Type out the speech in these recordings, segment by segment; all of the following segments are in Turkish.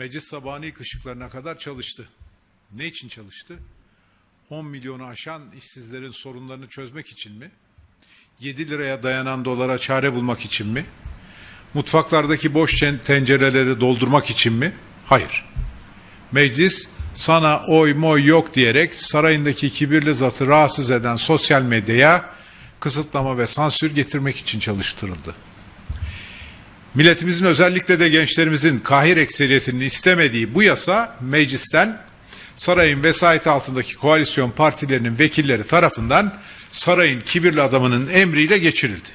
Meclis sabahın ilk ışıklarına kadar çalıştı. Ne için çalıştı? 10 milyonu aşan işsizlerin sorunlarını çözmek için mi? 7 liraya dayanan dolara çare bulmak için mi? Mutfaklardaki boş tencereleri doldurmak için mi? Hayır. Meclis sana oy moy yok diyerek sarayındaki kibirli zatı rahatsız eden sosyal medyaya kısıtlama ve sansür getirmek için çalıştırıldı. Milletimizin özellikle de gençlerimizin kahir ekseriyetinin istemediği bu yasa meclisten sarayın vesayeti altındaki koalisyon partilerinin vekilleri tarafından sarayın kibirli adamının emriyle geçirildi.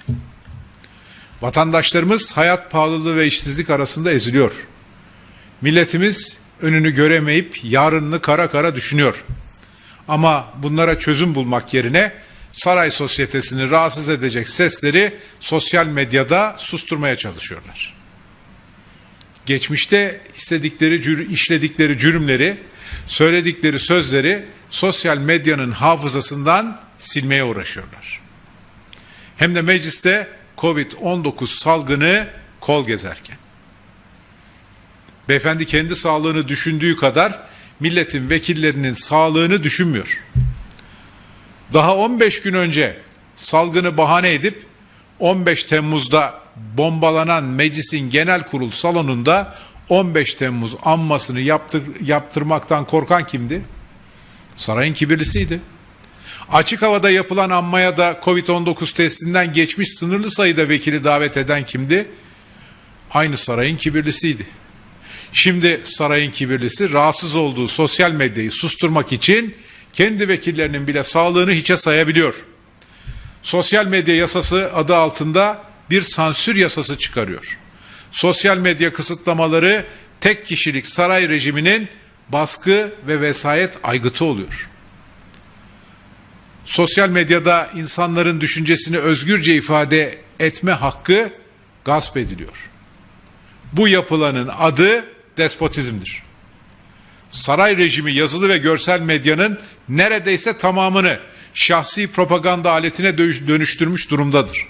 Vatandaşlarımız hayat pahalılığı ve işsizlik arasında eziliyor. Milletimiz önünü göremeyip yarınını kara kara düşünüyor. Ama bunlara çözüm bulmak yerine saray sosyetesini rahatsız edecek sesleri sosyal medyada susturmaya çalışıyorlar. Geçmişte istedikleri işledikleri cürümleri, söyledikleri sözleri sosyal medyanın hafızasından silmeye uğraşıyorlar. Hem de mecliste Covid-19 salgını kol gezerken. Beyefendi kendi sağlığını düşündüğü kadar milletin vekillerinin sağlığını düşünmüyor. Daha 15 gün önce salgını bahane edip 15 Temmuz'da bombalanan meclisin genel kurul salonunda 15 Temmuz anmasını yaptır, yaptırmaktan korkan kimdi? Sarayın kibirlisiydi. Açık havada yapılan anmaya da Covid-19 testinden geçmiş sınırlı sayıda vekili davet eden kimdi? Aynı sarayın kibirlisiydi. Şimdi sarayın kibirlisi rahatsız olduğu sosyal medyayı susturmak için kendi vekillerinin bile sağlığını hiçe sayabiliyor. Sosyal medya yasası adı altında bir sansür yasası çıkarıyor. Sosyal medya kısıtlamaları tek kişilik saray rejiminin baskı ve vesayet aygıtı oluyor. Sosyal medyada insanların düşüncesini özgürce ifade etme hakkı gasp ediliyor. Bu yapılanın adı despotizmdir. Saray rejimi yazılı ve görsel medyanın neredeyse tamamını şahsi propaganda aletine dönüş- dönüştürmüş durumdadır.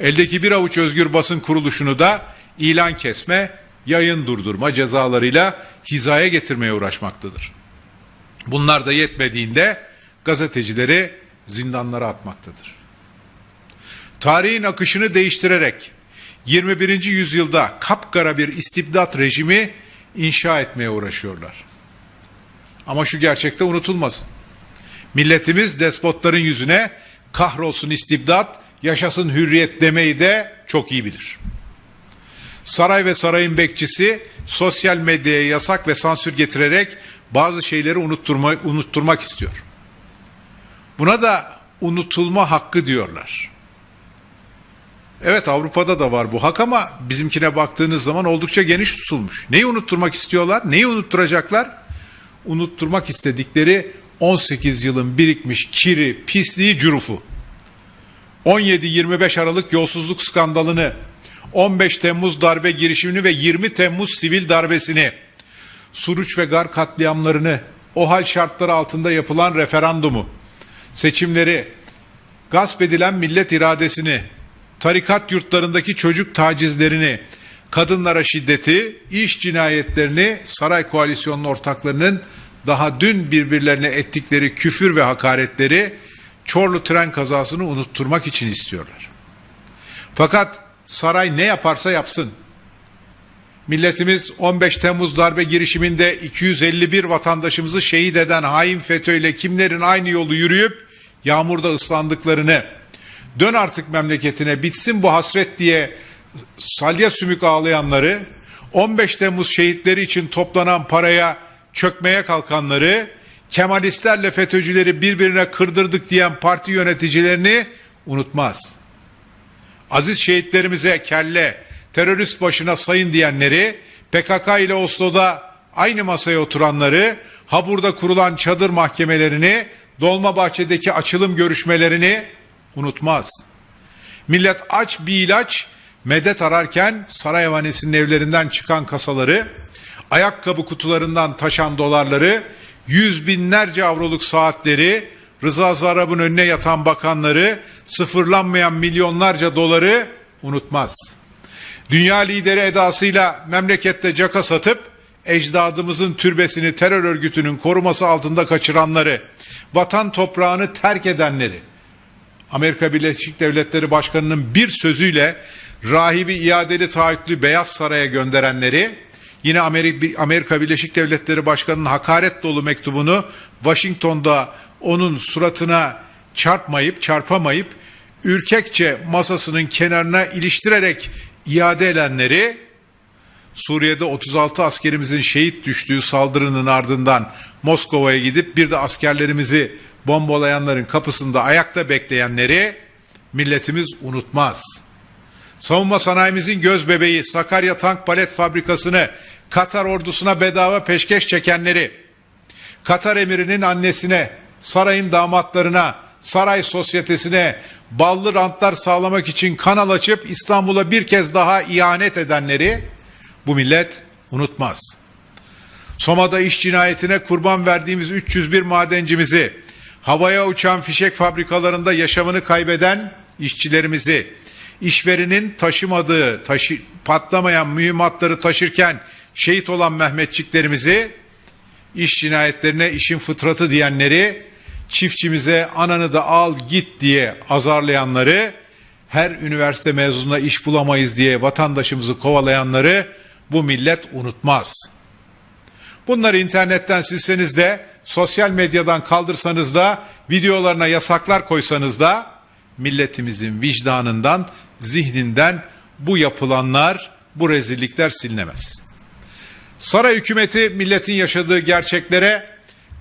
Eldeki bir avuç özgür basın kuruluşunu da ilan kesme, yayın durdurma cezalarıyla hizaya getirmeye uğraşmaktadır. Bunlar da yetmediğinde gazetecileri zindanlara atmaktadır. Tarihin akışını değiştirerek 21. yüzyılda kapkara bir istibdat rejimi inşa etmeye uğraşıyorlar. Ama şu gerçekte unutulmasın. Milletimiz despotların yüzüne kahrolsun istibdat, yaşasın hürriyet demeyi de çok iyi bilir. Saray ve sarayın bekçisi sosyal medyaya yasak ve sansür getirerek bazı şeyleri unutturma, unutturmak istiyor. Buna da unutulma hakkı diyorlar. Evet Avrupa'da da var bu hak ama bizimkine baktığınız zaman oldukça geniş tutulmuş. Neyi unutturmak istiyorlar? Neyi unutturacaklar? Unutturmak istedikleri 18 yılın birikmiş kiri, pisliği, cürufu. 17-25 Aralık yolsuzluk skandalını, 15 Temmuz darbe girişimini ve 20 Temmuz sivil darbesini, Suruç ve Gar katliamlarını, o hal şartları altında yapılan referandumu, seçimleri, gasp edilen millet iradesini, tarikat yurtlarındaki çocuk tacizlerini, kadınlara şiddeti, iş cinayetlerini saray koalisyonunun ortaklarının daha dün birbirlerine ettikleri küfür ve hakaretleri Çorlu tren kazasını unutturmak için istiyorlar. Fakat saray ne yaparsa yapsın. Milletimiz 15 Temmuz darbe girişiminde 251 vatandaşımızı şehit eden hain FETÖ ile kimlerin aynı yolu yürüyüp yağmurda ıslandıklarını, dön artık memleketine bitsin bu hasret diye salya sümük ağlayanları, 15 Temmuz şehitleri için toplanan paraya çökmeye kalkanları, Kemalistlerle FETÖ'cüleri birbirine kırdırdık diyen parti yöneticilerini unutmaz. Aziz şehitlerimize kelle, terörist başına sayın diyenleri, PKK ile Oslo'da aynı masaya oturanları, Habur'da kurulan çadır mahkemelerini, Dolmabahçe'deki açılım görüşmelerini unutmaz. Millet aç bir ilaç, medet ararken saray hanesinin evlerinden çıkan kasaları, ayakkabı kutularından taşan dolarları, yüz binlerce avroluk saatleri, Rıza Zarrab'ın önüne yatan bakanları, sıfırlanmayan milyonlarca doları unutmaz. Dünya lideri edasıyla memlekette caka satıp ecdadımızın türbesini terör örgütünün koruması altında kaçıranları, vatan toprağını terk edenleri, Amerika Birleşik Devletleri Başkanı'nın bir sözüyle rahibi iadeli taahhütlü Beyaz Saray'a gönderenleri, yine Amerika, Birleşik Devletleri Başkanı'nın hakaret dolu mektubunu Washington'da onun suratına çarpmayıp çarpamayıp ürkekçe masasının kenarına iliştirerek iade edenleri Suriye'de 36 askerimizin şehit düştüğü saldırının ardından Moskova'ya gidip bir de askerlerimizi bombalayanların kapısında ayakta bekleyenleri milletimiz unutmaz. Savunma sanayimizin göz bebeği Sakarya Tank Palet Fabrikası'nı Katar ordusuna bedava peşkeş çekenleri, Katar emirinin annesine, sarayın damatlarına, saray sosyetesine ballı rantlar sağlamak için kanal açıp İstanbul'a bir kez daha ihanet edenleri bu millet unutmaz. Soma'da iş cinayetine kurban verdiğimiz 301 madencimizi, havaya uçan fişek fabrikalarında yaşamını kaybeden işçilerimizi, işverenin taşımadığı, taşı, patlamayan mühimmatları taşırken şehit olan Mehmetçiklerimizi, iş cinayetlerine işin fıtratı diyenleri, çiftçimize ananı da al git diye azarlayanları, her üniversite mezununa iş bulamayız diye vatandaşımızı kovalayanları bu millet unutmaz. Bunları internetten silseniz de, sosyal medyadan kaldırsanız da, videolarına yasaklar koysanız da, milletimizin vicdanından, zihninden bu yapılanlar, bu rezillikler silinemez. Saray hükümeti milletin yaşadığı gerçeklere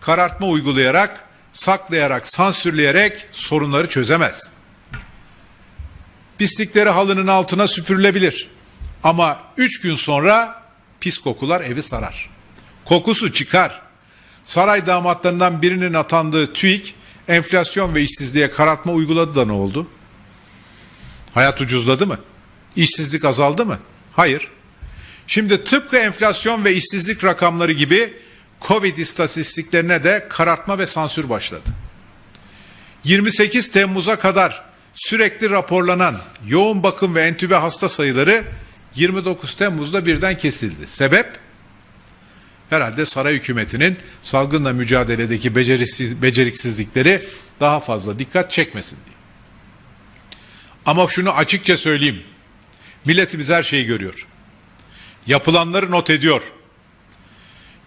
karartma uygulayarak, saklayarak, sansürleyerek sorunları çözemez. Pislikleri halının altına süpürülebilir. Ama üç gün sonra pis kokular evi sarar. Kokusu çıkar. Saray damatlarından birinin atandığı TÜİK enflasyon ve işsizliğe karartma uyguladı da ne oldu? Hayat ucuzladı mı? İşsizlik azaldı mı? Hayır. Şimdi tıpkı enflasyon ve işsizlik rakamları gibi Covid istatistiklerine de karartma ve sansür başladı. 28 Temmuz'a kadar sürekli raporlanan yoğun bakım ve entübe hasta sayıları 29 Temmuz'da birden kesildi. Sebep? Herhalde saray hükümetinin salgınla mücadeledeki beceriksiz, beceriksizlikleri daha fazla dikkat çekmesin diye. Ama şunu açıkça söyleyeyim. Milletimiz her şeyi görüyor. Yapılanları not ediyor.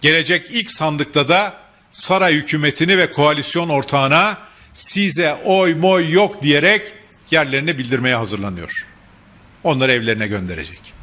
Gelecek ilk sandıkta da saray hükümetini ve koalisyon ortağına size oy moy yok diyerek yerlerini bildirmeye hazırlanıyor. Onları evlerine gönderecek.